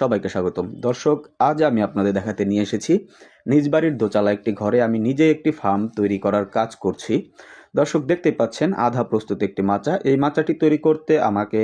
সবাইকে স্বাগতম। দর্শক, আজ আমি আপনাদের দেখাতে নিয়ে এসেছি, নিজ বাড়ির দোচালা একটি ঘরে আমি নিজে একটি ফার্ম তৈরি করার কাজ করছি। দর্শক, দেখতে পাচ্ছেন, আধা প্রস্তুত একটি মাচা। এই মাচাটি তৈরি করতে আমাকে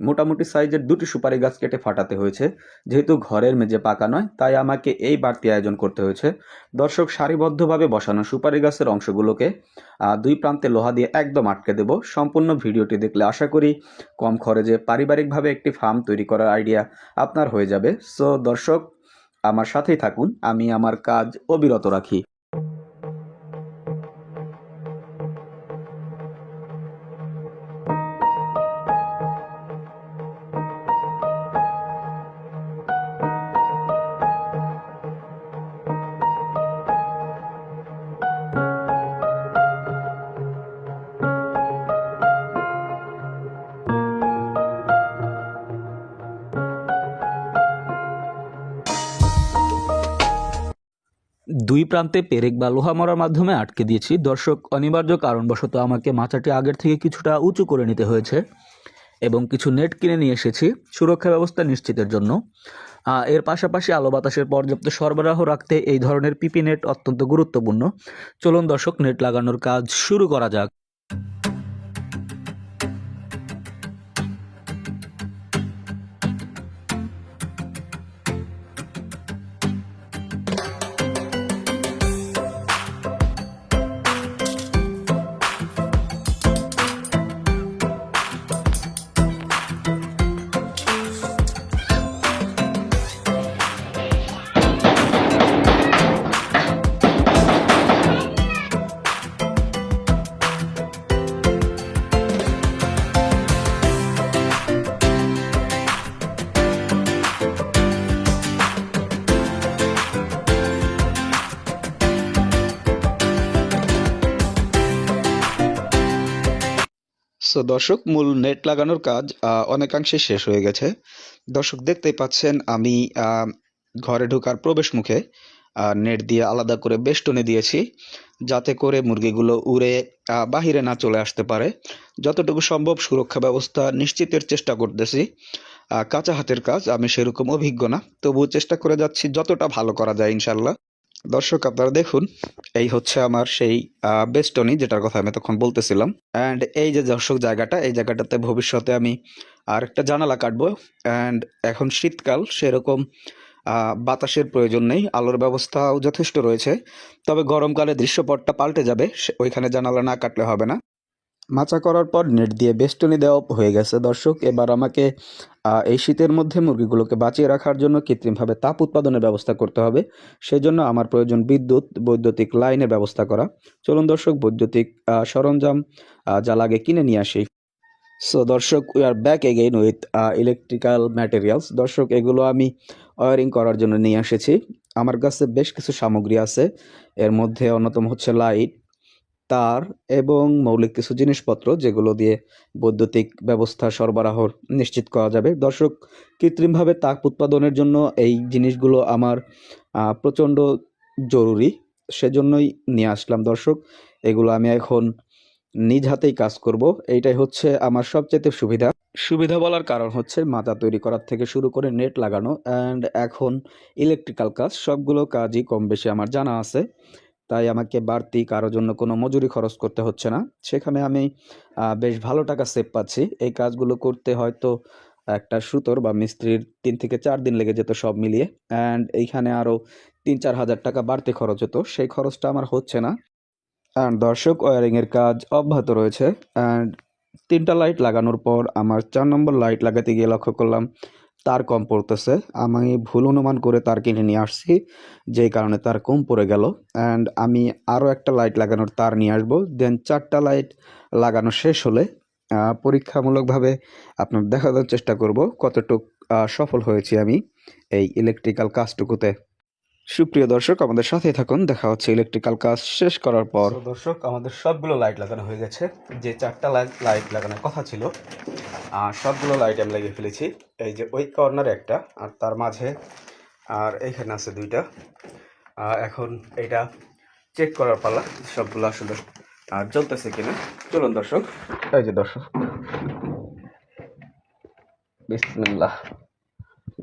মোটামুটি সাইজের দুটি সুপারি গাছ কেটে ফাটাতে হয়েছে। যেহেতু ঘরের মেঝে পাকা নয়, তাই আমাকে এই বাড়তি আয়োজন করতে হয়েছে। দর্শক, সারিবদ্ধভাবে বসানো সুপারি গাছের অংশগুলোকে দুই প্রান্তে লোহা দিয়ে একদম আটকে দেব। সম্পূর্ণ ভিডিওটি দেখলে আশা করি কম খরচে পারিবারিকভাবে একটি ফার্ম তৈরি করার আইডিয়া আপনার হয়ে যাবে। সো দর্শক, আমার সাথেই থাকুন। আমি আমার কাজ অবিরত রাখি। দুই প্রান্তে পেরেক বা লোহা মারার মাধ্যমে আটকে দিয়েছি। দর্শক, অনিবার্য কারণবশত আমাকে মাচাটি আগের থেকে কিছুটা উঁচু করে নিতে হয়েছে এবং কিছু নেট কিনে নিয়ে এসেছি সুরক্ষা ব্যবস্থা নিশ্চিতের জন্য। এর পাশাপাশি আলো বাতাসের পর্যাপ্ত সরবরাহ রাখতে এই ধরনের পিপি নেট অত্যন্ত গুরুত্বপূর্ণ। চলুন দর্শক, নেট লাগানোর কাজ শুরু করা যাক। দর্শক, মূল নেট লাগানোর কাজ অনেকাংশে শেষ হয়ে গেছে। দর্শক দেখতেই পাচ্ছেন, আমি ঘরে ঢোকার প্রবেশ মুখে নেট দিয়ে আলাদা করে বেষ্টনে দিয়েছি, যাতে করে মুরগিগুলো উড়ে বাহিরে না চলে আসতে পারে। যতটুকু সম্ভব সুরক্ষা ব্যবস্থা নিশ্চিতের চেষ্টা করতেছি। কাঁচা হাতের কাজ, আমি সেরকম অভিজ্ঞ না, তবুও চেষ্টা করে যাচ্ছি, যতটা ভালো করা যায় ইনশাল্লাহ দর্শক, আপনারা দেখুন, এই হচ্ছে আমার সেই বেস্টনি যেটার কথা আমি তখন বলতেছিলাম। অ্যান্ড এই যে দর্শক, জায়গাটা, এই জায়গাটাতে ভবিষ্যতে আমি আর একটা জানালা কাটবো। অ্যান্ড এখন শীতকাল, সেরকম বাতাসের প্রয়োজন নেই, আলোর ব্যবস্থাও যথেষ্ট রয়েছে। তবে গরমকালে দৃশ্যপটটা পাল্টে যাবে ওইখানে জানালা না কাটলে হবে না। মাচা করার পর নেট দিয়ে বেষ্টনি দেওয়া হয়ে গেছে। দর্শক, এবার আমাকে এই শীতের মধ্যে মুরগিগুলোকে বাঁচিয়ে রাখার জন্য কৃত্রিমভাবে তাপ উৎপাদনের ব্যবস্থা করতে হবে। সেজন্য আমার প্রয়োজন বিদ্যুৎ, বৈদ্যুতিক লাইনের ব্যবস্থা করা। চলুন দর্শক, বৈদ্যুতিক সরঞ্জাম যা লাগে কিনে নিয়ে আসি। সো দর্শক we are back again with electrical materials দর্শক, এগুলো আমি ওয়ারিং করার জন্য নিয়ে এসেছি। আমার কাছে বেশ কিছু সামগ্রী আছে। এর মধ্যে অন্যতম হচ্ছে লাইট তার এবং মৌলিক কিছু জিনিসপত্র যেগুলো দিয়ে বৈদ্যুতিক ব্যবস্থা সরবরাহ নিশ্চিত করা যাবে। দর্শক, কৃত্রিমভাবে তাপ উৎপাদনের জন্য এই জিনিসগুলো আমার প্রচণ্ড জরুরি, সেজন্যই নিয়ে আসলাম দর্শক। এগুলো আমি এখন নিজ হাতেই কাজ করব। এইটাই হচ্ছে আমার সবচেয়ে সুবিধা। সুবিধা বলার কারণ হচ্ছে মাথা তৈরি করার থেকে শুরু করে নেট লাগানো অ্যান্ড এখন ইলেকট্রিক্যাল কাজ, সবগুলো কাজই কম বেশি আমার জানা আছে। তাই আমাকে বাড়তি কারোর জন্য কোনো মজুরি খরচ করতে হচ্ছে না। সেখানে আমি বেশ ভালো টাকা সেভ পাচ্ছি। এই কাজগুলো করতে হয়তো একটা সুতোর বা মিস্ত্রির তিন থেকে চার দিন লেগে যেত সব মিলিয়ে। অ্যান্ড এইখানে আরও তিন চার হাজার টাকা বাড়তি খরচ হতো। সেই খরচটা আমার হচ্ছে না। অ্যান্ড দর্শক ওয়ারিংয়ের কাজ অব্যাহত রয়েছে। অ্যান্ড তিনটা লাইট লাগানোর পর আমার চার নম্বর লাইট লাগাতে গিয়ে লক্ষ্য করলাম তার কম পড়তেছে। আমি ভুল অনুমান করে তার কিনে নিয়ে আসছি, যেই কারণে তার কম পড়ে গেল। অ্যান্ড আমি আরও একটা লাইট লাগানোর তার নিয়ে আসব। দেন চারটা লাইট লাগানো শেষ হলে পরীক্ষামূলকভাবে আপনার দেখানোর চেষ্টা করব কতটুক সফল হয়েছি আমি এই ইলেকট্রিক্যাল কাজটুকুতে। সুপ্রিয় দর্শক, আমাদের সাথেই থাকুন। দেখা হচ্ছে ইলেকট্রিক্যাল কাজ শেষ করার পর। দর্শক, আমাদের সবগুলো লাইট লাগানো হয়ে গেছে। যে চারটা লাইট লাইট লাগানোর কথা ছিল, আর সবগুলো লাইট আমি লাগিয়ে ফেলেছি। এই যে ওই কর্নারে একটা, আর তার মাঝে, আর এইখানে আছে দুইটা। এখন এটা চেক করার পালা, সবগুলো আসলে, আর জ্বলতেছে কিনা। চলুন দর্শক। এই যে দর্শক। বিসমিল্লাহ।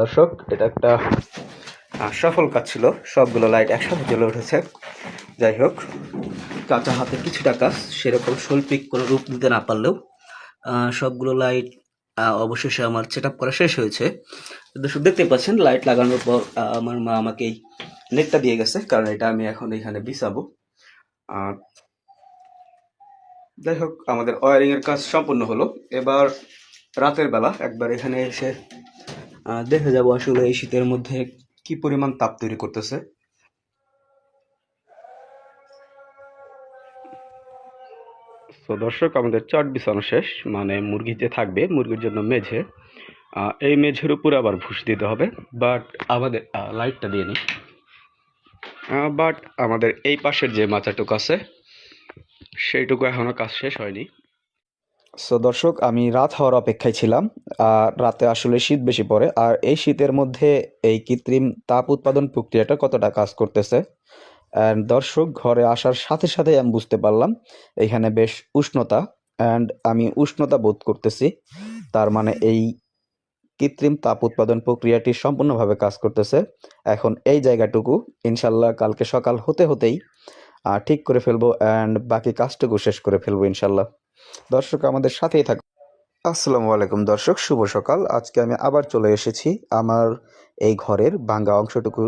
দর্শক, এটা একটা সফল কাজ ছিল, সবগুলো লাইট একসাথে জ্বলে উঠেছে। যাই হোক, কাঁচা হাতে কিছুটা কাজ, সেরকম শৈল্পিক কোনো রূপ দিতে না পারলেও সবগুলো লাইট অবশেষে আমার সেট করা শেষ হয়েছে। দর্শক দেখতে পাচ্ছেন, লাইট লাগানোর পর আমার মা আমাকে এই নেটটা দিয়ে গেছে, কারণ এটা আমি এখন এখানে বিছাবো। আর যাই হোক, আমাদের ওয়ারিং এর কাজ সম্পূর্ণ হলো। এবার রাতের বেলা একবার এখানে এসে দেখে যাব আসলে এই শীতের মধ্যে কি পরিমাণ তাপ তৈরি করতেছে? দর্শক, আমাদের চট বিছানো শেষ মানে মুরগি যে থাকবে, মুরগির জন্য মেঝে। এই মেঝের উপরে আবার ভুষ দিতে হবে বাট আমাদের লাইটটা দিয়ে নিই বাট আমাদের এই পাশের যে মাচাটুকু আছে, সেইটুকু এখনও কাজ শেষ হয়নি। সো দর্শক, আমি রাত হওয়ার অপেক্ষায় ছিলাম, আর রাতে আসলে শীত বেশি পড়ে, আর এই শীতের মধ্যে এই কৃত্রিম তাপ উৎপাদন প্রক্রিয়াটা কতটা কাজ করতেছে? অ্যান্ড দর্শক, ঘরে আসার সাথে সাথে আমি বুঝতে পারলাম, এখানে বেশ উষ্ণতা অ্যান্ড আমি উষ্ণতা বোধ করতেছি। তার মানে এই কৃত্রিম তাপ উৎপাদন প্রক্রিয়াটি সম্পূর্ণভাবে কাজ করতেছে। এখন এই জায়গাটুকু, ইনশাল্লাহ কালকে সকাল হতে হতেই ঠিক করে ফেলব অ্যান্ড বাকি কাজটুকু শেষ করে ফেলব, ইনশাল্লাহ। দর্শক আমাদের সাথেই থাকুন আসসালামু আলাইকুম দর্শক, শুভ সকাল। আজকে আমি আবার চলে এসেছি আমার এই ঘরের ভাঙ্গা অংশটুকু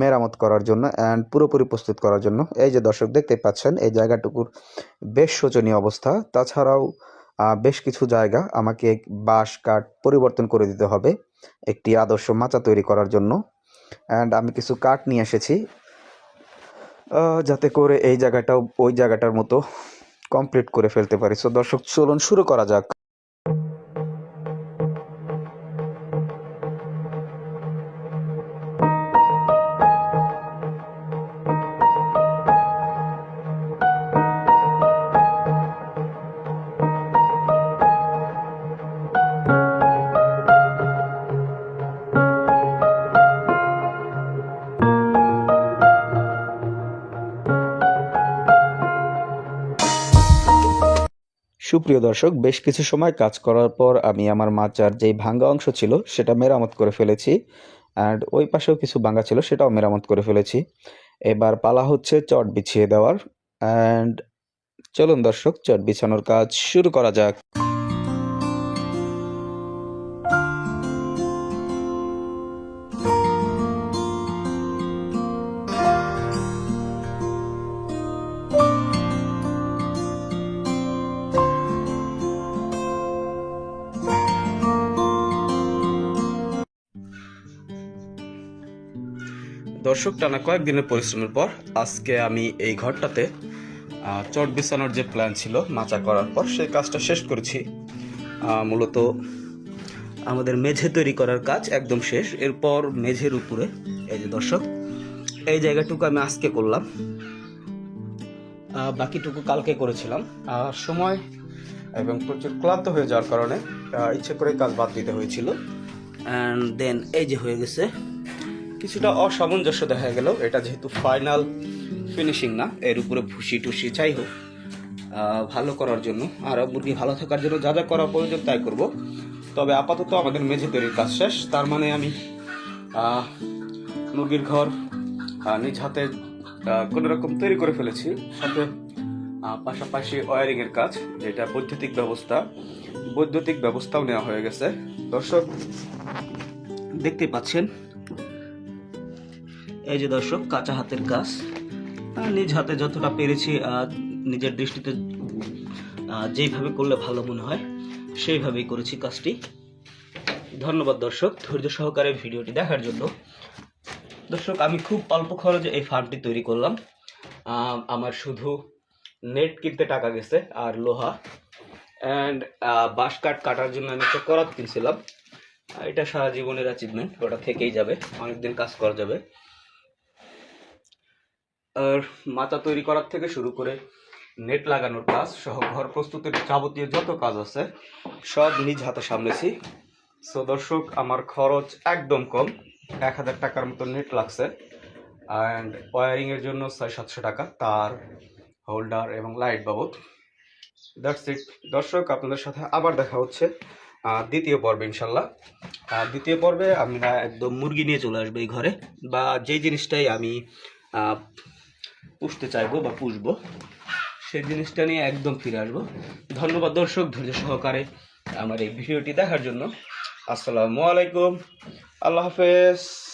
মেরামত করার জন্য অ্যান্ড পুরোপুরি প্রস্তুত করার জন্য। এই যে দর্শক দেখতে পাচ্ছেন, এই জায়গাটুকুর বেশ শোচনীয় অবস্থা। তাছাড়াও বেশ কিছু জায়গা আমাকে বাঁশ, কাঠ পরিবর্তন করে দিতে হবে একটি আদর্শ মাচা তৈরি করার জন্য। অ্যান্ড আমি কিছু কাঠ নিয়ে এসেছি যাতে করে এই জায়গাটাও, ওই জায়গাটার মতো কমপ্লিট করে ফেলতে পারি। সো দর্শক চলুন শুরু করা যাক। সুপ্রিয় দর্শক, বেশ কিছু সময় কাজ করার পর আমি আমার মাচার যেই ভাঙ্গা অংশ ছিল সেটা মেরামত করে ফেলেছি অ্যান্ড ওই পাশেও কিছু ভাঙ্গা ছিল সেটাও মেরামত করে ফেলেছি। এবার পালা হচ্ছে চট বিছিয়ে দেওয়ার অ্যান্ড চলুন দর্শক, চট বিছানোর কাজ শুরু করা যাক। দর্শক টানা কয়েকদিনের পরিশ্রমের পর আজকে আমি এই ঘরটাতে চট বিছানোর যে প্ল্যান ছিল মাচা করার পর সেই কাজটা শেষ করেছি। মূলত আমাদের মেঝে তৈরি করার কাজ একদম শেষ। এরপর মেঝের উপরে, এই যে দর্শক, এই জায়গাটুকু আমি আজকে করলাম। বাকিটুকু কালকে করেছিলাম। আর সময় এবং প্রচুর ক্লান্ত হয়ে যাওয়ার কারণে ইচ্ছে করে কাজ বাদ দিতে হয়েছিল। অ্যান্ড দেন এই যে হয়ে গেছে কিছুটা অসামঞ্জস্য দেখা গেল। এটা যেহেতু ফাইনাল ফিনিশিং না, এর উপরে ভুসি টুসি যাই হোক ভালো করার জন্য। আর মুরগি ভালো থাকার জন্য যা যা করা প্রয়োজন তাই করব। তবে আপাতত আমাদের মেঝে তৈরির কাজ শেষ। তার মানে আমি মুরগির ঘর নিজ হাতে কোনো রকম তৈরি করে ফেলেছি। সাথে পাশাপাশি ওয়ারিংয়ের কাজ, যেটা বৈদ্যুতিক ব্যবস্থা। বৈদ্যুতিক ব্যবস্থাও নেওয়া হয়ে গেছে। দর্শক, দেখতে পাচ্ছেন এই যে দর্শক, কাঁচা হাতের কাজ। নিজ হাতে যতটা পেরেছি নিজের দৃষ্টিতে যেইভাবে করলে ভালো মনে হয়, সেইভাবেই করেছি কাজটি। ধন্যবাদ দর্শক, ধৈর্য সহকারে ভিডিওটি দেখার জন্য। দর্শক, আমি খুব অল্প খরচে এই ফার্মটি তৈরি করলাম। আমার শুধু নেট কিনতে টাকা গেছে আর লোহা। অ্যান্ড বাঁশ কাঠ কাটার জন্য আমি একটা করাত কিনছিলাম। এটা সারা জীবনের অ্যাচিভমেন্ট ওটা থেকেই যাবে, অনেকদিন কাজ করা যাবে। মাচা তৈরি করার থেকে শুরু করে নেট লাগানোর কাজ সহ ঘর প্রস্তুতের যাবতীয় যত কাজ আছে, সব নিজ হাতে সামলেছি। সো দর্শক, আমার খরচ একদম কম, এক হাজার টাকার মতো নেট লাগছে। অ্যান্ড ওয়ারিংয়ের জন্য ছয় সাতশো টাকা, তার হোল্ডার এবং লাইট বাবদ। দ্যাটস ইট দর্শক, আপনাদের সাথে আবার দেখা হচ্ছে দ্বিতীয় পর্বে ইনশাল্লাহ দ্বিতীয় পর্বে আমরা একদম মুরগি নিয়ে চলে আসব এই ঘরে, বা যেই জিনিসটাই আমি পুষতে চাইব বা পুষবো। সেই জিনিসটা নিয়ে একদম ফিরে আসব। ধন্যবাদ দর্শক, ধৈর্য সহকারে আমার এই ভিডিওটি দেখার জন্য। আসসালামু আলাইকুম। আল্লাহ হাফেজ।